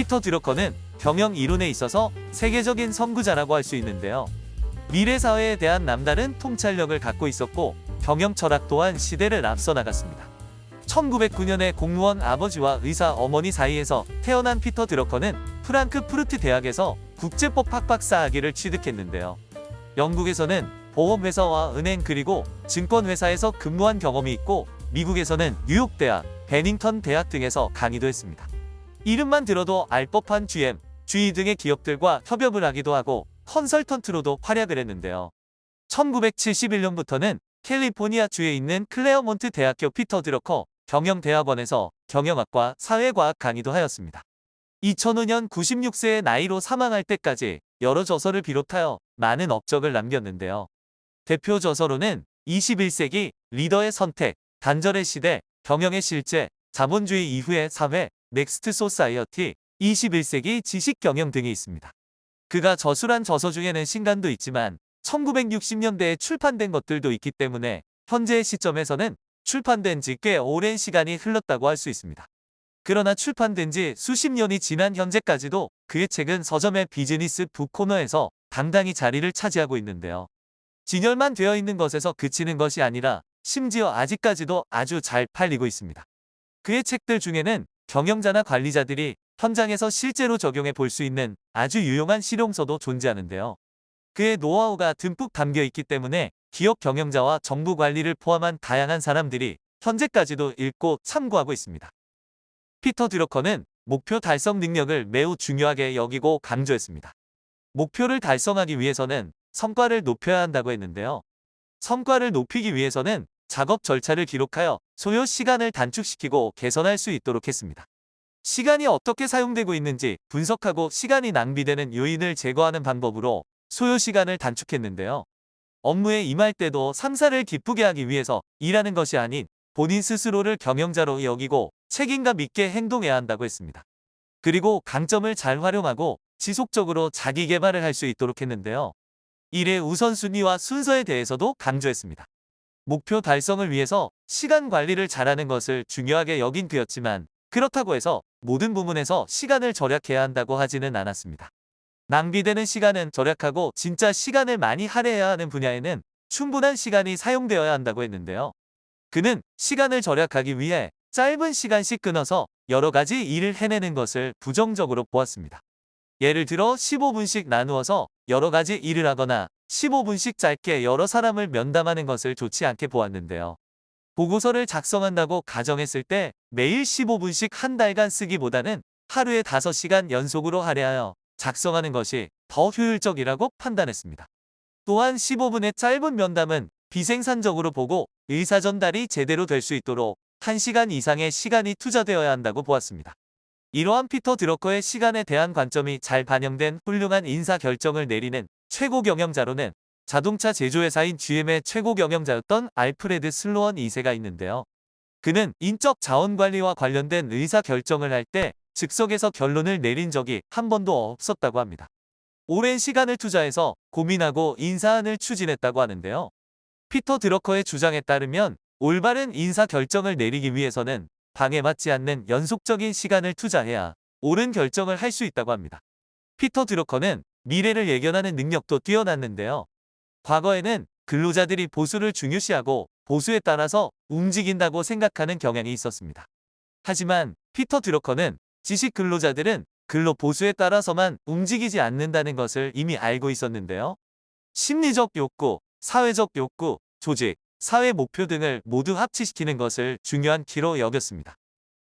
피터 드러커는 경영 이론에 있어서 세계적인 선구자라고 할 수 있는데요. 미래 사회에 대한 남다른 통찰력을 갖고 있었고 경영 철학 또한 시대를 앞서 나갔습니다. 1909년에 공무원 아버지와 의사 어머니 사이에서 태어난 피터 드러커는 프랑크푸르트 대학에서 국제법 학박사 학위를 취득했는데요. 영국에서는 보험회사와 은행 그리고 증권회사에서 근무한 경험이 있고 미국에서는 뉴욕 대학, 베닝턴 대학 등에서 강의도 했습니다. 이름만 들어도 알 법한 GM, GE 등의 기업들과 협업을 하기도 하고 컨설턴트로도 활약을 했는데요. 1971년부터는 캘리포니아 주에 있는 클레어몬트 대학교 피터 드러커 경영대학원에서 경영학과 사회과학 강의도 하였습니다. 2005년 96세의 나이로 사망할 때까지 여러 저서를 비롯하여 많은 업적을 남겼는데요. 대표 저서로는 21세기 리더의 선택, 단절의 시대, 경영의 실제, 자본주의 이후의 사회, 넥스트 소사이어티, 21세기 지식 경영 등이 있습니다. 그가 저술한 저서 중에는 신간도 있지만 1960년대에 출판된 것들도 있기 때문에 현재의 시점에서는 출판된 지 꽤 오랜 시간이 흘렀다고 할 수 있습니다. 그러나 출판된 지 수십 년이 지난 현재까지도 그의 책은 서점의 비즈니스 북 코너에서 당당히 자리를 차지하고 있는데요. 진열만 되어 있는 것에서 그치는 것이 아니라 심지어 아직까지도 아주 잘 팔리고 있습니다. 그의 책들 중에는 경영자나 관리자들이 현장에서 실제로 적용해 볼 수 있는 아주 유용한 실용서도 존재하는데요. 그의 노하우가 듬뿍 담겨 있기 때문에 기업 경영자와 정부 관리를 포함한 다양한 사람들이 현재까지도 읽고 참고하고 있습니다. 피터 드러커는 목표 달성 능력을 매우 중요하게 여기고 강조했습니다. 목표를 달성하기 위해서는 성과를 높여야 한다고 했는데요. 성과를 높이기 위해서는 작업 절차를 기록하여 소요 시간을 단축시키고 개선할 수 있도록 했습니다. 시간이 어떻게 사용되고 있는지 분석하고 시간이 낭비되는 요인을 제거하는 방법으로 소요 시간을 단축했는데요. 업무에 임할 때도 상사를 기쁘게 하기 위해서 일하는 것이 아닌 본인 스스로를 경영자로 여기고 책임감 있게 행동해야 한다고 했습니다. 그리고 강점을 잘 활용하고 지속적으로 자기 개발을 할 수 있도록 했는데요. 일의 우선순위와 순서에 대해서도 강조했습니다. 목표 달성을 위해서 시간 관리를 잘하는 것을 중요하게 여긴 그였지만 그렇다고 해서 모든 부문에서 시간을 절약해야 한다고 하지는 않았습니다. 낭비되는 시간은 절약하고 진짜 시간을 많이 할애해야 하는 분야에는 충분한 시간이 사용되어야 한다고 했는데요. 그는 시간을 절약하기 위해 짧은 시간씩 끊어서 여러 가지 일을 해내는 것을 부정적으로 보았습니다. 예를 들어 15분씩 나누어서 여러 가지 일을 하거나 15분씩 짧게 여러 사람을 면담하는 것을 좋지 않게 보았는데요. 보고서를 작성한다고 가정했을 때 매일 15분씩 한 달간 쓰기보다는 하루에 5시간 연속으로 할애하여 작성하는 것이 더 효율적이라고 판단했습니다. 또한 15분의 짧은 면담은 비생산적으로 보고 의사 전달이 제대로 될 수 있도록 1시간 이상의 시간이 투자되어야 한다고 보았습니다. 이러한 피터 드러커의 시간에 대한 관점이 잘 반영된 훌륭한 인사 결정을 내리는 최고 경영자로는 자동차 제조회사인 GM의 최고 경영자였던 알프레드 슬로원 2세가 있는데요. 그는 인적 자원 관리와 관련된 의사 결정을 할 때 즉석에서 결론을 내린 적이 한 번도 없었다고 합니다. 오랜 시간을 투자해서 고민하고 인사안을 추진했다고 하는데요. 피터 드러커의 주장에 따르면 올바른 인사 결정을 내리기 위해서는 방해받지 않는 연속적인 시간을 투자해야 옳은 결정을 할 수 있다고 합니다. 피터 드러커는 미래를 예견하는 능력도 뛰어났는데요. 과거에는 근로자들이 보수를 중요시하고 보수에 따라서 움직인다고 생각하는 경향이 있었습니다. 하지만 피터 드러커는 지식 근로자들은 근로 보수에 따라서만 움직이지 않는다는 것을 이미 알고 있었는데요. 심리적 욕구, 사회적 욕구, 조직, 사회 목표 등을 모두 합치시키는 것을 중요한 키로 여겼습니다.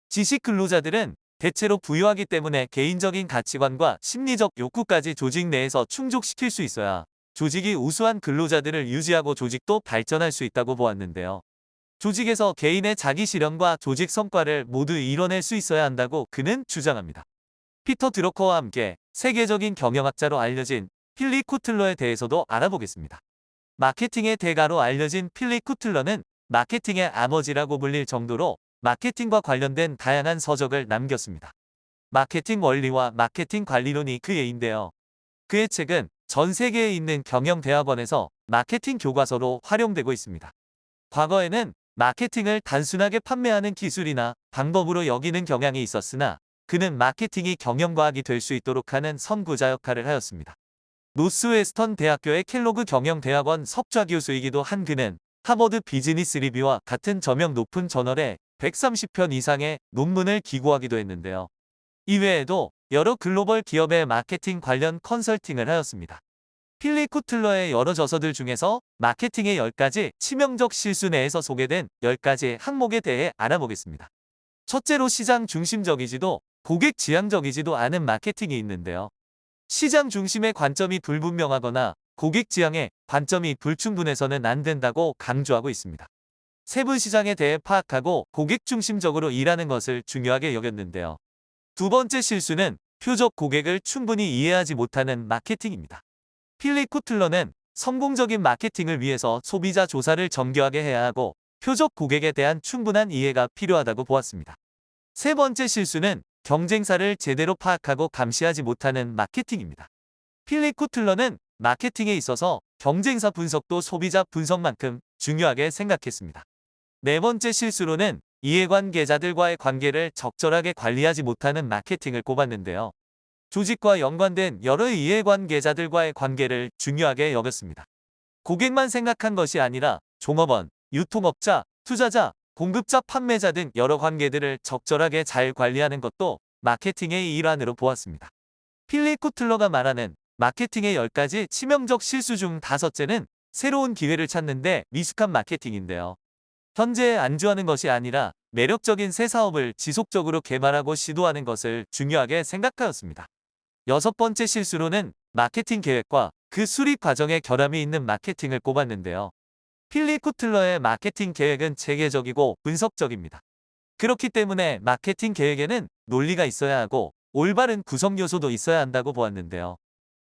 지식 근로자들은 대체로 부유하기 때문에 개인적인 가치관과 심리적 욕구까지 조직 내에서 충족시킬 수 있어야 조직이 우수한 근로자들을 유지하고 조직도 발전할 수 있다고 보았는데요. 조직에서 개인의 자기 실현과 조직 성과를 모두 이뤄낼 수 있어야 한다고 그는 주장합니다. 피터 드러커와 함께 세계적인 경영학자로 알려진 필리 쿠틀러에 대해서도 알아보겠습니다. 마케팅의 대가로 알려진 필리 쿠틀러는 마케팅의 아버지라고 불릴 정도로 마케팅과 관련된 다양한 서적을 남겼습니다. 마케팅 원리와 마케팅 관리론이 그의인데요. 그의 책은 전 세계에 있는 경영대학원에서 마케팅 교과서로 활용되고 있습니다. 과거에는 마케팅을 단순하게 판매하는 기술이나 방법으로 여기는 경향이 있었으나 그는 마케팅이 경영과학이 될 수 있도록 하는 선구자 역할을 하였습니다. 노스웨스턴 대학교의 켈로그 경영대학원 석좌 교수이기도 한 그는 하버드 비즈니스 리뷰와 같은 저명 높은 저널에 130편 이상의 논문을 기고하기도 했는데요. 이외에도 여러 글로벌 기업의 마케팅 관련 컨설팅을 하였습니다. 필리 쿠틀러의 여러 저서들 중에서 마케팅의 10가지 치명적 실수 내에서 소개된 10가지 항목에 대해 알아보겠습니다. 첫째로 시장 중심적이지도 고객 지향적이지도 않은 마케팅이 있는데요. 시장 중심의 관점이 불분명하거나 고객 지향의 관점이 불충분해서는 안 된다고 강조하고 있습니다. 세부 시장에 대해 파악하고 고객 중심적으로 일하는 것을 중요하게 여겼는데요. 두 번째 실수는 표적 고객을 충분히 이해하지 못하는 마케팅입니다. 필리 쿠틀러는 성공적인 마케팅을 위해서 소비자 조사를 정교하게 해야 하고 표적 고객에 대한 충분한 이해가 필요하다고 보았습니다. 세 번째 실수는 경쟁사를 제대로 파악하고 감시하지 못하는 마케팅입니다. 필리 쿠틀러는 마케팅에 있어서 경쟁사 분석도 소비자 분석만큼 중요하게 생각했습니다. 네 번째 실수로는 이해관계자들과의 관계를 적절하게 관리하지 못하는 마케팅을 꼽았는데요. 조직과 연관된 여러 이해관계자들과의 관계를 중요하게 여겼습니다. 고객만 생각한 것이 아니라 종업원, 유통업자, 투자자, 공급자, 판매자 등 여러 관계들을 적절하게 잘 관리하는 것도 마케팅의 일환으로 보았습니다. 필리 쿠틀러가 말하는 마케팅의 10가지 치명적 실수 중 다섯째는 새로운 기회를 찾는데 미숙한 마케팅인데요. 현재에 안주하는 것이 아니라 매력적인 새 사업을 지속적으로 개발하고 시도하는 것을 중요하게 생각하였습니다. 여섯 번째 실수로는 마케팅 계획과 그 수립 과정에 결함이 있는 마케팅을 꼽았는데요. 필리 쿠틀러의 마케팅 계획은 체계적이고 분석적입니다. 그렇기 때문에 마케팅 계획에는 논리가 있어야 하고 올바른 구성 요소도 있어야 한다고 보았는데요.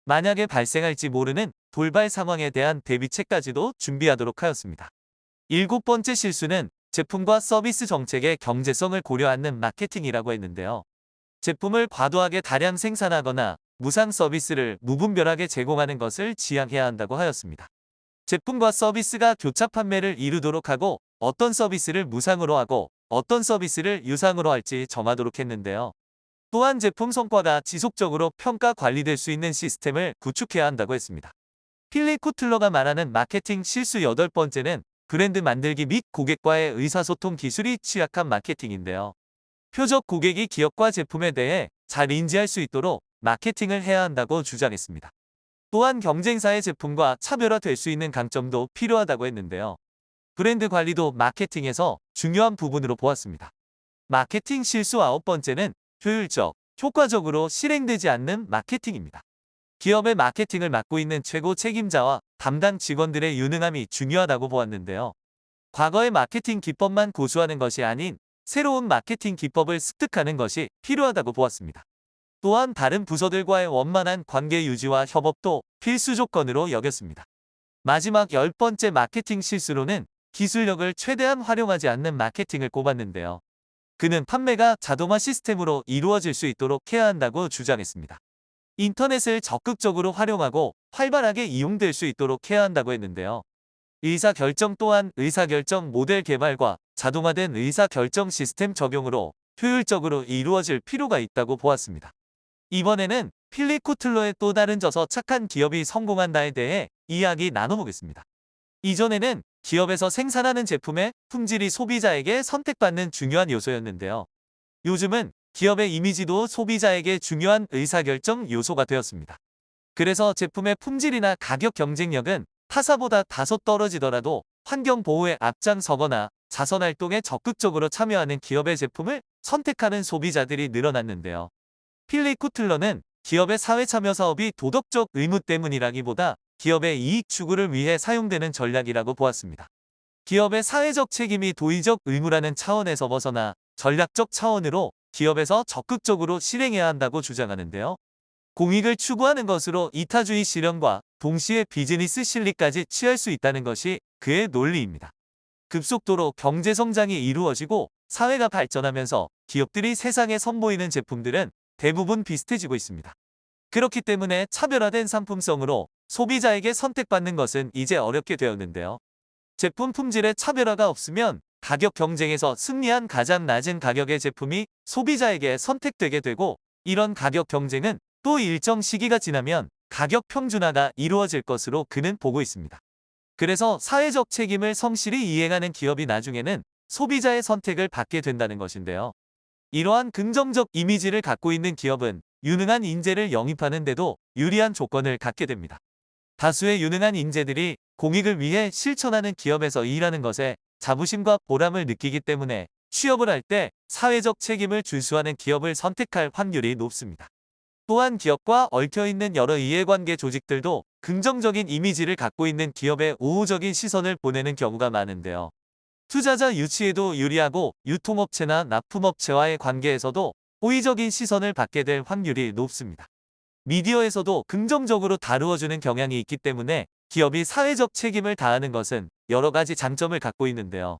만약에 발생할지 모르는 돌발 상황에 대한 대비책까지도 준비하도록 하였습니다. 일곱 번째 실수는 제품과 서비스 정책의 경제성을 고려하는 마케팅이라고 했는데요. 제품을 과도하게 다량 생산하거나 무상 서비스를 무분별하게 제공하는 것을 지양해야 한다고 하였습니다. 제품과 서비스가 교차 판매를 이루도록 하고 어떤 서비스를 무상으로 하고 어떤 서비스를 유상으로 할지 정하도록 했는데요. 또한 제품 성과가 지속적으로 평가 관리될 수 있는 시스템을 구축해야 한다고 했습니다. 필리 쿠틀러가 말하는 마케팅 실수 여덟 번째는 브랜드 만들기 및 고객과의 의사소통 기술이 취약한 마케팅인데요. 표적 고객이 기업과 제품에 대해 잘 인지할 수 있도록 마케팅을 해야 한다고 주장했습니다. 또한 경쟁사의 제품과 차별화될 수 있는 강점도 필요하다고 했는데요. 브랜드 관리도 마케팅에서 중요한 부분으로 보았습니다. 마케팅 실수 아홉 번째는 효율적, 효과적으로 실행되지 않는 마케팅입니다. 기업의 마케팅을 맡고 있는 최고 책임자와 담당 직원들의 유능함이 중요하다고 보았는데요. 과거의 마케팅 기법만 고수하는 것이 아닌 새로운 마케팅 기법을 습득하는 것이 필요하다고 보았습니다. 또한 다른 부서들과의 원만한 관계 유지와 협업도 필수 조건으로 여겼습니다. 마지막 열 번째 마케팅 실수로는 기술력을 최대한 활용하지 않는 마케팅을 꼽았는데요. 그는 판매가 자동화 시스템으로 이루어질 수 있도록 해야 한다고 주장했습니다. 인터넷을 적극적으로 활용하고 활발하게 이용될 수 있도록 해야 한다고 했는데요. 의사결정 또한 의사결정 모델 개발과 자동화된 의사결정 시스템 적용으로 효율적으로 이루어질 필요가 있다고 보았습니다. 이번에는 필리 코틀러의 또 다른 저서 착한 기업이 성공한다에 대해 이야기 나눠보겠습니다. 이전에는 기업에서 생산하는 제품의 품질이 소비자에게 선택받는 중요한 요소였는데요. 요즘은 기업의 이미지도 소비자에게 중요한 의사결정 요소가 되었습니다. 그래서 제품의 품질이나 가격 경쟁력은 타사보다 다소 떨어지더라도 환경 보호에 앞장서거나 자선 활동에 적극적으로 참여하는 기업의 제품을 선택하는 소비자들이 늘어났는데요. 필리 쿠틀러는 기업의 사회 참여 사업이 도덕적 의무 때문이라기보다 기업의 이익 추구를 위해 사용되는 전략이라고 보았습니다. 기업의 사회적 책임이 도의적 의무라는 차원에서 벗어나 전략적 차원으로 기업에서 적극적으로 실행해야 한다고 주장하는데요. 공익을 추구하는 것으로 이타주의 실현과 동시에 비즈니스 실리까지 취할 수 있다는 것이 그의 논리입니다. 급속도로 경제 성장이 이루어지고 사회가 발전하면서 기업들이 세상에 선보이는 제품들은 대부분 비슷해지고 있습니다. 그렇기 때문에 차별화된 상품성으로 소비자에게 선택받는 것은 이제 어렵게 되었는데요. 제품 품질에 차별화가 없으면 가격 경쟁에서 승리한 가장 낮은 가격의 제품이 소비자에게 선택되게 되고 이런 가격 경쟁은 또 일정 시기가 지나면 가격 평준화가 이루어질 것으로 그는 보고 있습니다. 그래서 사회적 책임을 성실히 이행하는 기업이 나중에는 소비자의 선택을 받게 된다는 것인데요. 이러한 긍정적 이미지를 갖고 있는 기업은 유능한 인재를 영입하는 데도 유리한 조건을 갖게 됩니다. 다수의 유능한 인재들이 공익을 위해 실천하는 기업에서 일하는 것에 자부심과 보람을 느끼기 때문에 취업을 할 때 사회적 책임을 준수하는 기업을 선택할 확률이 높습니다. 또한 기업과 얽혀있는 여러 이해관계 조직들도 긍정적인 이미지를 갖고 있는 기업에 우호적인 시선을 보내는 경우가 많은데요. 투자자 유치에도 유리하고 유통업체나 납품업체와의 관계에서도 호의적인 시선을 받게 될 확률이 높습니다. 미디어에서도 긍정적으로 다루어주는 경향이 있기 때문에 기업이 사회적 책임을 다하는 것은 여러 가지 장점을 갖고 있는데요.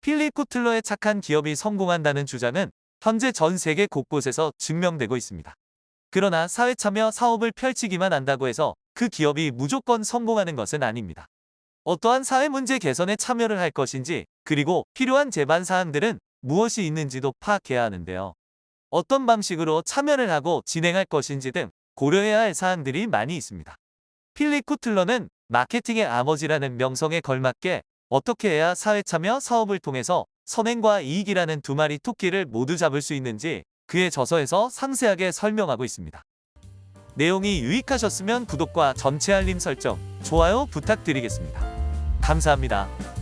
필립 코틀러의 착한 기업이 성공한다는 주장은 현재 전 세계 곳곳에서 증명되고 있습니다. 그러나 사회 참여 사업을 펼치기만 한다고 해서 그 기업이 무조건 성공하는 것은 아닙니다. 어떠한 사회 문제 개선에 참여를 할 것인지 그리고 필요한 제반 사항들은 무엇이 있는지도 파악해야 하는데요. 어떤 방식으로 참여를 하고 진행할 것인지 등 고려해야 할 사항들이 많이 있습니다. 필립 쿠틀러는 마케팅의 아버지라는 명성에 걸맞게 어떻게 해야 사회 참여 사업을 통해서 선행과 이익이라는 두 마리 토끼를 모두 잡을 수 있는지 그의 저서에서 상세하게 설명하고 있습니다. 내용이 유익하셨으면 구독과 전체 알림 설정, 좋아요 부탁드리겠습니다. 감사합니다.